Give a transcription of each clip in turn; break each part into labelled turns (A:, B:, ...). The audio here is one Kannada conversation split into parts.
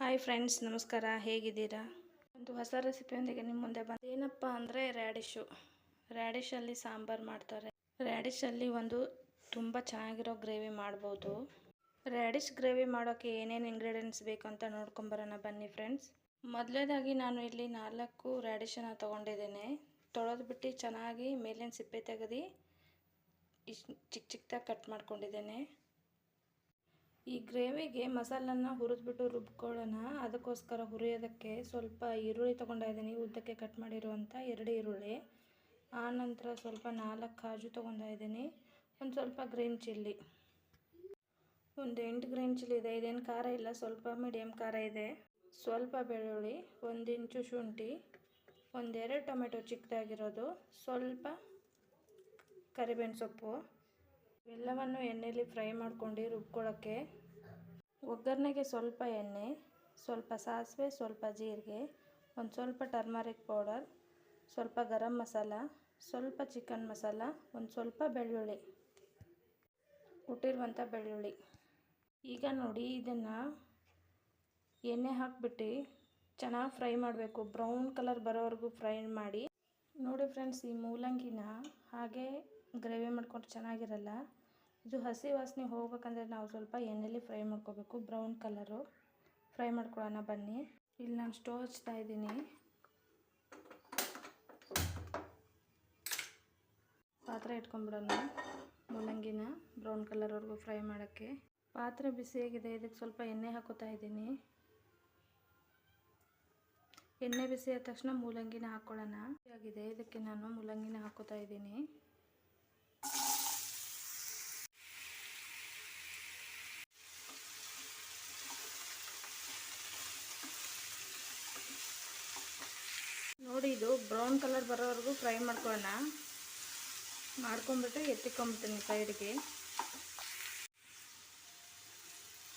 A: ಹಾಯ್ ಫ್ರೆಂಡ್ಸ್ ನಮಸ್ಕಾರ. ಹೇಗಿದ್ದೀರಾ? ಒಂದು ಹೊಸ ರೆಸಿಪಿಯೊಂದಿಗೆ ನಿಮ್ಮ ಮುಂದೆ ಬಂದು ಏನಪ್ಪ ಅಂದರೆ ರ್ಯಾಡಿಶು ರ್ಯಾಡಿಶಲ್ಲಿ ಸಾಂಬಾರು ಮಾಡ್ತಾರೆ. ರ್ಯಾಡಿಶಲ್ಲಿ ಒಂದು ತುಂಬ ಚೆನ್ನಾಗಿರೋ ಗ್ರೇವಿ ಮಾಡ್ಬೋದು. ರ್ಯಾಡಿಶ್ ಗ್ರೇವಿ ಮಾಡೋಕ್ಕೆ ಏನೇನು ಇಂಗ್ರೀಡಿಯೆಂಟ್ಸ್ ಬೇಕು ಅಂತ ನೋಡ್ಕೊಂಬರೋಣ ಬನ್ನಿ ಫ್ರೆಂಡ್ಸ್ ಮೊದಲೇದಾಗಿ ನಾನು ಇಲ್ಲಿ ನಾಲ್ಕು ರ್ಯಾಡಿಶನ್ನು ತೊಗೊಂಡಿದ್ದೇನೆ. ತೊಳೆದ್ಬಿಟ್ಟು ಚೆನ್ನಾಗಿ ಮೇಲಿನ ಸಿಪ್ಪೆ ತೆಗೆದು ಇಷ್ಟು ಚಿಕ್ಕ ಚಿಕ್ಕದಾಗಿ ಕಟ್ ಮಾಡ್ಕೊಂಡಿದ್ದೇನೆ. ಈ ಗ್ರೇವಿಗೆ ಮಸಾಲನ್ನ ಹುರಿದ್ಬಿಟ್ಟು ರುಬ್ಕೊಳ್ಳೋಣ. ಅದಕ್ಕೋಸ್ಕರ ಹುರಿಯೋದಕ್ಕೆ ಸ್ವಲ್ಪ ಈರುಳ್ಳಿ ತೊಗೊಂಡಿದ್ದೀನಿ ಉದ್ದಕ್ಕೆ ಕಟ್ ಮಾಡಿರುವಂಥ ಎರಡು ಈರುಳ್ಳಿ. ಆನಂತರ ಸ್ವಲ್ಪ ನಾಲ್ಕು ಕಾಜು ತೊಗೊಂಡಿದ್ದೀನಿ ಒಂದು ಸ್ವಲ್ಪ ಗ್ರೀನ್ ಚಿಲ್ಲಿ. ಒಂದು ಎಂಟು ಗ್ರೀನ್ ಚಿಲ್ಲಿ ಇದೆ. ಇದೇನು ಖಾರ ಇಲ್ಲ. ಸ್ವಲ್ಪ ಮೀಡಿಯಮ್ ಖಾರ ಇದೆ. ಸ್ವಲ್ಪ ಬೆಳ್ಳುಳ್ಳಿ, ಒಂದು ಇಂಚು ಶುಂಠಿ ಒಂದೆರಡು ಟೊಮೆಟೊ ಚಿಕ್ಕದಾಗಿರೋದು. ಸ್ವಲ್ಪ ಕರಿಬೇವಿನ ಸೊಪ್ಪು. ಎಲ್ಲವನ್ನು ಎಣ್ಣೆಯಲ್ಲಿ ಫ್ರೈ ಮಾಡ್ಕೊಂಡು ರುಬ್ಕೊಳ್ಳೋಕ್ಕೆ ಒಗ್ಗರಣೆಗೆ ಸ್ವಲ್ಪ ಎಣ್ಣೆ, ಸ್ವಲ್ಪ ಸಾಸಿವೆ, ಸ್ವಲ್ಪ ಜೀರಿಗೆ, ಒಂದು ಸ್ವಲ್ಪ ಟರ್ಮರಿಕ್ ಪೌಡರ್ ಸ್ವಲ್ಪ ಗರಂ ಮಸಾಲ, ಸ್ವಲ್ಪ ಚಿಕನ್ ಮಸಾಲ, ಒಂದು ಸ್ವಲ್ಪ ಬೆಳ್ಳುಳ್ಳಿ. ಹುಟ್ಟಿರುವಂಥ ಬೆಳ್ಳುಳ್ಳಿ. ಈಗ ನೋಡಿ ಇದನ್ನು ಎಣ್ಣೆ ಹಾಕಿಬಿಟ್ಟು ಚೆನ್ನಾಗಿ ಫ್ರೈ ಮಾಡಬೇಕು. ಬ್ರೌನ್ ಕಲರ್ ಬರೋವರೆಗೂ ಫ್ರೈ ಮಾಡಿ. ನೋಡಿ ಫ್ರೆಂಡ್ಸ್, ಈ ಮೂಲಂಗಿನ ಹಾಗೆ ಗ್ರೇವಿ ಮಾಡ್ಕೊಂಡು ಚೆನ್ನಾಗಿರಲ್ಲ? ಇದು ಹಸಿ ವಾಸನೆ ಹೋಗ್ಬೇಕಂದ್ರೆ ನಾವು ಸ್ವಲ್ಪ ಎಣ್ಣೆಲಿ ಫ್ರೈ ಮಾಡ್ಕೋಬೇಕು, ಬ್ರೌನ್ ಕಲರು. ಫ್ರೈ ಮಾಡ್ಕೊಳ್ಳೋಣ, ಬನ್ನಿ. ಇಲ್ಲಿ ನಾನು ಸ್ಟೋವ್ ಹಚ್ತಾ ಇದ್ದೀನಿ. ಪಾತ್ರೆ ಇಟ್ಕೊಂಡ್ಬಿಡೋಣ, ಮೂಲಂಗಿನ ಬ್ರೌನ್ ಕಲರ್ವರೆಗೂ ಫ್ರೈ ಮಾಡೋಕ್ಕೆ. ಪಾತ್ರೆ ಬಿಸಿಯಾಗಿದೆ ಇದಕ್ಕೆ ಸ್ವಲ್ಪ ಎಣ್ಣೆ ಹಾಕೋತಾ ಇದ್ದೀನಿ. ಎಣ್ಣೆ ಬಿಸಿ ಆದ ತಕ್ಷಣ ಮೂಲಂಗಿನ ಹಾಕ್ಕೊಳ್ಳೋಣ. ಆಗಿದೆ, ಇದಕ್ಕೆ ನಾನು ಮೂಲಂಗಿನ ಹಾಕೋತಾ ಇದ್ದೀನಿ. ನೋಡಿ ಇದು ಬ್ರೌನ್ ಕಲರ್ ಬರೋವರೆಗೂ ಫ್ರೈ ಮಾಡ್ಕೊಳ್ಳೋಣ. ಮಾಡ್ಕೊಂಬಿಟ್ಟು ಎತ್ತಿಕೊಂಬಿಡ್ತೀನಿ ಸೈಡ್ಗೆ.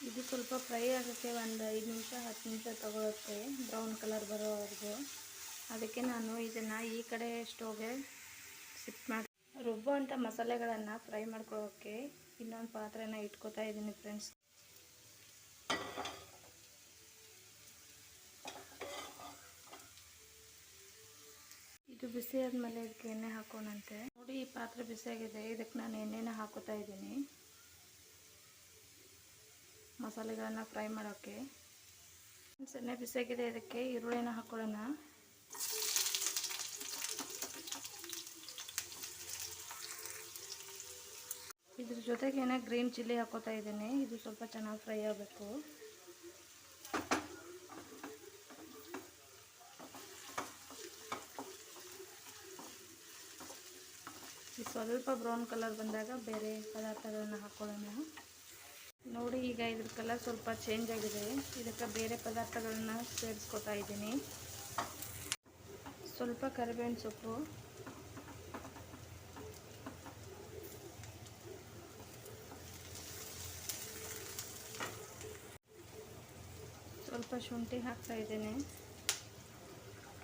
A: ಇದು ಸ್ವಲ್ಪ ಫ್ರೈ ಆಗೋಕ್ಕೆ ಒಂದು ಐದು ನಿಮಿಷ, ಹತ್ತು ನಿಮಿಷ ತಗೊಳುತ್ತೆ ಬ್ರೌನ್ ಕಲರ್ ಬರೋವರೆಗೂ. ಅದಕ್ಕೆ ನಾನು ಇದನ್ನು ಈ ಕಡೆ ಸ್ಟೋವ್ಗೆ ಸಿಪ್ ಮಾಡಿ ರುಬ್ಬೋ ಅಂಥ ಮಸಾಲೆಗಳನ್ನು ಫ್ರೈ ಮಾಡ್ಕೊಳ್ಳೋಕ್ಕೆ ಇನ್ನೊಂದು ಪಾತ್ರೆನ ಇಟ್ಕೋತಾ ಇದ್ದೀನಿ ಫ್ರೆಂಡ್ಸ್. ಇದು ಬಿಸಿ ಆದಮೇಲೆ ಇದಕ್ಕೆ ಎಣ್ಣೆ ಹಾಕೋಣಂತೆ. ನೋಡಿ, ಈ ಪಾತ್ರೆ ಬಿಸಿಯಾಗಿದೆ ಇದಕ್ಕೆ ನಾನು ಎಣ್ಣೆನ ಹಾಕೋತಾ ಇದ್ದೀನಿ. ಮಸಾಲೆಗಳನ್ನು ಫ್ರೈ ಮಾಡೋಕ್ಕೆ. ಎಣ್ಣೆ ಬಿಸಿಯಾಗಿದೆ ಇದಕ್ಕೆ ಈರುಳ್ಳಿನ ಹಾಕೊಳ್ಳೋಣ. ಇದ್ರ ಜೊತೆಗೆ ಗ್ರೀನ್ ಚಿಲ್ಲಿ ಹಾಕೋತಾ ಇದ್ದೀನಿ. ಇದು ಸ್ವಲ್ಪ ಚೆನ್ನಾಗಿ ಫ್ರೈ ಆಗಬೇಕು. ಸ್ವಲ್ಪ ಬ್ರೌನ್ ಕಲರ್ ಬಂದಾಗ ಬೇರೆ ಪದಾರ್ಥಗಳನ್ನು ಹಾಕೊಳ್ಳೋಣ. ನೋಡಿ, ಈಗ ಇದ್ರ ಕಲರ್ ಸ್ವಲ್ಪ ಚೇಂಜ್ ಆಗಿದೆ. ಇದಕ್ಕೆ ಬೇರೆ ಪದಾರ್ಥಗಳನ್ನ ಸೇರಿಸ್ಕೊತಾ ಇದ್ದೀನಿ. ಸ್ವಲ್ಪ ಕರಿಬೇವಿನ ಸೊಪ್ಪು. ಸ್ವಲ್ಪ ಶುಂಠಿ ಹಾಕ್ತಾ ಇದ್ದೇನೆ.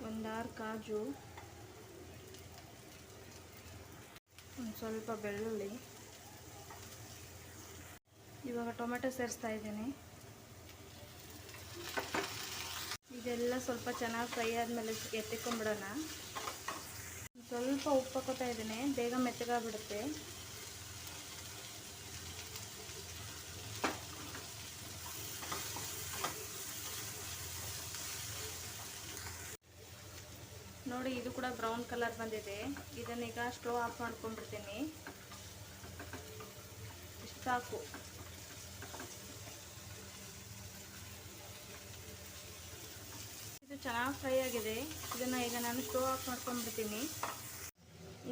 A: ಒಂದಾರು ಕಾಜು. ಸ್ವಲ್ಪ ಬೆಳ್ಳುಳ್ಳಿ. ಇವಾಗ ಟೊಮೆಟೊ ಸೇರಿಸ್ತಾ ಇದ್ದೀನಿ. ಇದೆಲ್ಲ ಸ್ವಲ್ಪ ಚೆನ್ನಾಗಿ ಫ್ರೈ ಆದಮೇಲೆ ಎತ್ತಿಕೊಂಡ್ಬಿಡೋಣ. ಸ್ವಲ್ಪ ಉಪ್ಪು ಹಾಕೋತಾ ಇದ್ದೀನಿ. ಬೇಗ ಮೆತ್ತಗಾಗ್ಬಿಡುತ್ತೆ ನೋಡಿ ಇದು ಕೂಡ ಬ್ರೌನ್ ಕಲರ್ ಬಂದಿದೆ. ಇದನ್ನೀಗ ಸ್ಟೋವ್ ಆಫ್ ಮಾಡ್ಕೊಂಡ್ಬಿಡ್ತೀನಿ. ಇಷ್ಟು ಸಾಕು. ಇದು ಚೆನ್ನಾಗಿ ಫ್ರೈ ಆಗಿದೆ. ಇದನ್ನು ಈಗ ನಾನು ಸ್ಟೋವ್ ಆಫ್ ಮಾಡ್ಕೊಂಡ್ಬಿಡ್ತೀನಿ.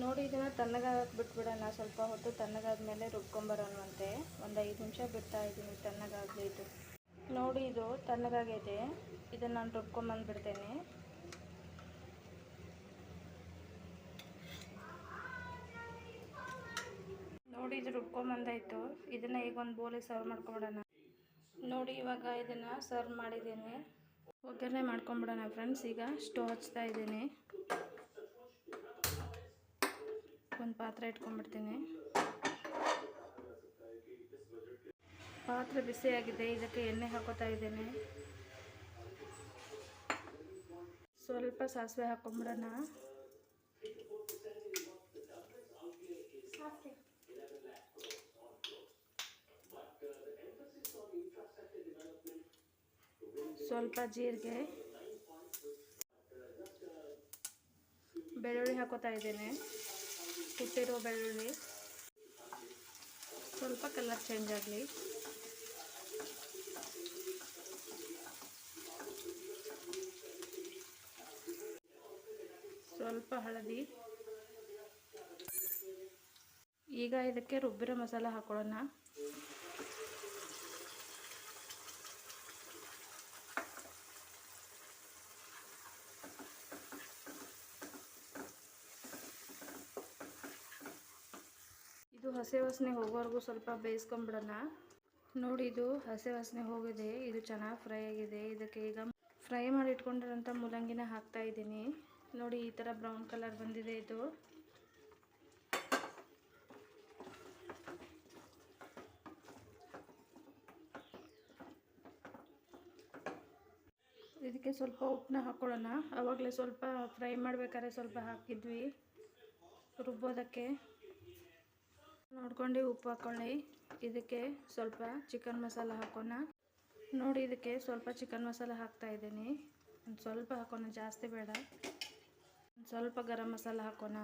A: ನೋಡಿ, ಇದನ್ನು ತಣ್ಣಗಾಗಕ್ಕೆ ಬಿಟ್ಬಿಡೋಣ. ಸ್ವಲ್ಪ ಹೊತ್ತು ತಣ್ಣಗಾದ್ಮೇಲೆ ರುಬ್ಕೊಂಬರೋಣವಂತೆ ಒಂದು ಐದು ನಿಮಿಷ ಬಿಡ್ತಾ ಇದ್ದೀನಿ ತಣ್ಣಗಾಗಲಿ ಇದು ನೋಡಿ, ಇದು ತಣ್ಣಗಾಗಿದೆ ಇದನ್ನು ನಾನು ರುಬ್ಕೊಂಬಂದ್ಬಿಡ್ತೇನೆ. ನೋಡಿ ಇದು ರುಬ್ಕೊಂಬಂದಾಯಿತು ಇದನ್ನು ಈಗ ಒಂದು ಬೋಲಿಗೆ ಸರ್ವ್ ಮಾಡ್ಕೊಂಬಿಡೋಣ. ನೋಡಿ ಇವಾಗ ಇದನ್ನು ಸರ್ವ್ ಮಾಡಿದ್ದೀನಿ. ಒಗ್ಗರಣೆ ಮಾಡ್ಕೊಂಬಿಡೋಣ ಫ್ರೆಂಡ್ಸ್ ಈಗ ಸ್ಟೋವ್ ಹಚ್ತಾ ಇದ್ದೀನಿ. ಒಂದು ಪಾತ್ರೆ ಇಟ್ಕೊಂಡ್ಬಿಡ್ತೀನಿ. ಪಾತ್ರೆ ಬಿಸಿಯಾಗಿದೆ, ಇದಕ್ಕೆ ಎಣ್ಣೆ ಹಾಕೋತಾ ಇದ್ದೀನಿ. ಸ್ವಲ್ಪ ಸಾಸಿವೆ ಹಾಕೊಂಬಿಡೋಣ. ಸ್ವಲ್ಪ ಜೀರಿಗೆ. ಬೆಳ್ಳುಳ್ಳಿ ಹಾಕೋತಾ ಇದ್ದೇನೆ. ಕುಟ್ಟಿರೋ ಬೆಳ್ಳುಳ್ಳಿ. ಸ್ವಲ್ಪ ಕಲರ್ ಚೇಂಜ್ ಆಗಲಿ. ಸ್ವಲ್ಪ ಹಳದಿ. ಈಗ ಇದಕ್ಕೆ ರುಬ್ಬಿರೋ ಮಸಾಲ ಹಾಕೊಳ್ಳೋಣ. ಇದು ಹಸೆ ವಾಸನೆ ಹೋಗೋವರೆಗೂ ಸ್ವಲ್ಪ ಬೇಯಿಸ್ಕೊಂಬಿಡೋಣ. ನೋಡಿ, ಇದು ಹಸೆ ವಾಸನೆ ಹೋಗಿದೆ. ಇದು ಚೆನ್ನಾಗಿ ಫ್ರೈ ಆಗಿದೆ. ಇದಕ್ಕೆ ಈಗ ಫ್ರೈ ಮಾಡಿ ಇಟ್ಕೊಂಡಿರೋಂಥ ಮೂಲಂಗಿನ ಹಾಕ್ತಾ ಇದ್ದೀನಿ. ನೋಡಿ, ಈ ಥರ ಬ್ರೌನ್ ಕಲರ್ ಬಂದಿದೆ ಇದು. ಇದಕ್ಕೆ ಸ್ವಲ್ಪ ಉಪ್ಪನ್ನ ಹಾಕ್ಕೊಳ್ಳೋಣ ಆವಾಗಲೇ ಸ್ವಲ್ಪ ಫ್ರೈ ಮಾಡ್ಬೇಕಾದ್ರೆ ಸ್ವಲ್ಪ ಹಾಕಿದ್ವಿ. ರುಬ್ಬೋದಕ್ಕೆ. ನೋಡ್ಕೊಂಡು ಉಪ್ಪು ಹಾಕ್ಕೊಳ್ಳಿ ಇದಕ್ಕೆ ಸ್ವಲ್ಪ ಚಿಕನ್ ಮಸಾಲ ಹಾಕೋಣ. ನೋಡಿ ಇದಕ್ಕೆ ಸ್ವಲ್ಪ ಚಿಕನ್ ಮಸಾಲ ಹಾಕ್ತಾ ಇದ್ದೀನಿ. ಒಂದು ಸ್ವಲ್ಪ ಹಾಕೋಣ, ಜಾಸ್ತಿ ಬೇಡ. ಸ್ವಲ್ಪ ಗರಂ ಮಸಾಲ ಹಾಕೋಣ.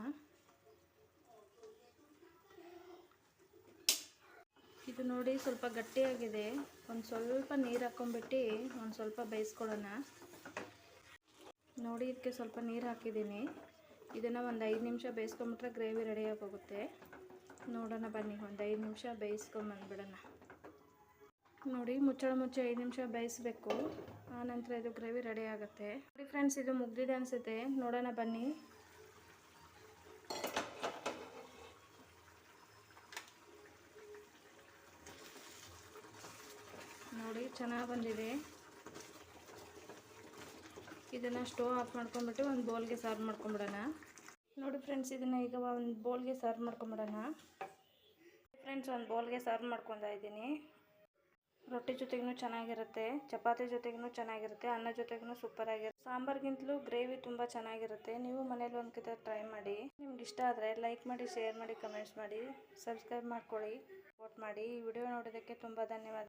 A: ಇದು ನೋಡಿ ಸ್ವಲ್ಪ ಗಟ್ಟಿಯಾಗಿದೆ. ಒಂದು ಸ್ವಲ್ಪ ನೀರು ಹಾಕ್ಕೊಂಬಿಟ್ಟು ಒಂದು ಸ್ವಲ್ಪ ಬೇಯಿಸ್ಕೊಳ್ಳೋಣ. ನೋಡಿ, ಇದಕ್ಕೆ ಸ್ವಲ್ಪ ನೀರು ಹಾಕಿದ್ದೀನಿ. ಇದನ್ನು ಒಂದು ಐದು ನಿಮಿಷ ಬೇಯಿಸ್ಕೊಂಬಿಟ್ರೆ ಗ್ರೇವಿ ರೆಡಿಯಾಗಿ ಹೋಗುತ್ತೆ ನೋಡೋಣ ಬನ್ನಿ, ಒಂದು ಐದು ನಿಮಿಷ ಬೇಯಿಸ್ಕೊಂಬಂದ್ಬಿಡೋಣ ನೋಡಿ, ಮುಚ್ಚಳ ಮುಚ್ಚ ಐದು ನಿಮಿಷ ಬೇಯಿಸ್ಬೇಕು. ಆನಂತರ ಇದು ಗ್ರೇವಿ ರೆಡಿ ಆಗುತ್ತೆ. ನೋಡಿ ಫ್ರೆಂಡ್ಸ್ ಇದು ಮುಗ್ದಿದೆ ಅನಿಸುತ್ತೆ. ನೋಡೋಣ ಬನ್ನಿ. ನೋಡಿ, ಚೆನ್ನಾಗಿ ಬಂದಿದೆ. ಇದನ್ನು ಸ್ಟೋವ್ ಆಫ್ ಮಾಡ್ಕೊಂಬಿಟ್ಟು ಒಂದು ಬೌಲ್ಗೆ ಸರ್ವ್ ಮಾಡ್ಕೊಂಬಿಡೋಣ ನೋಡಿ ಫ್ರೆಂಡ್ಸ್ ಇದನ್ನು ಈಗ ಒಂದು ಬೌಲ್ಗೆ ಸರ್ವ್ ಮಾಡ್ಕೊಂಬಿಡೋಣ. ಫ್ರೆಂಡ್ಸ್ ಒಂದು ಬೌಲ್ಗೆ ಸರ್ವ್ ಮಾಡ್ಕೊತಾ ಇದ್ದೀನಿ. ರೊಟ್ಟಿ ಜೊತೆಗೂ ಚೆನ್ನಾಗಿರುತ್ತೆ, ಚಪಾತಿ ಜೊತೆಗೂ ಚೆನ್ನಾಗಿರುತ್ತೆ, ಅನ್ನ ಜೊತೆಗೂ ಸೂಪರ್ ಆಗಿರುತ್ತೆ. ಸಾಂಬಾರ್ಗಿಂತಲೂ ಗ್ರೇವಿ ತುಂಬ ಚೆನ್ನಾಗಿರುತ್ತೆ. ನೀವು ಮನೇಲಿ ಒಂದು ಕಿತ ಟ್ರೈ ಮಾಡಿ. ನಿಮ್ಗೆ ಇಷ್ಟ ಆದರೆ ಲೈಕ್ ಮಾಡಿ ಶೇರ್ ಮಾಡಿ ಕಮೆಂಟ್ಸ್ ಮಾಡಿ ಸಬ್ಸ್ಕ್ರೈಬ್ ಮಾಡ್ಕೊಳ್ಳಿ ಸಪೋರ್ಟ್ ಮಾಡಿ. ಈ ವಿಡಿಯೋ ನೋಡೋದಕ್ಕೆ ತುಂಬ ಧನ್ಯವಾದ.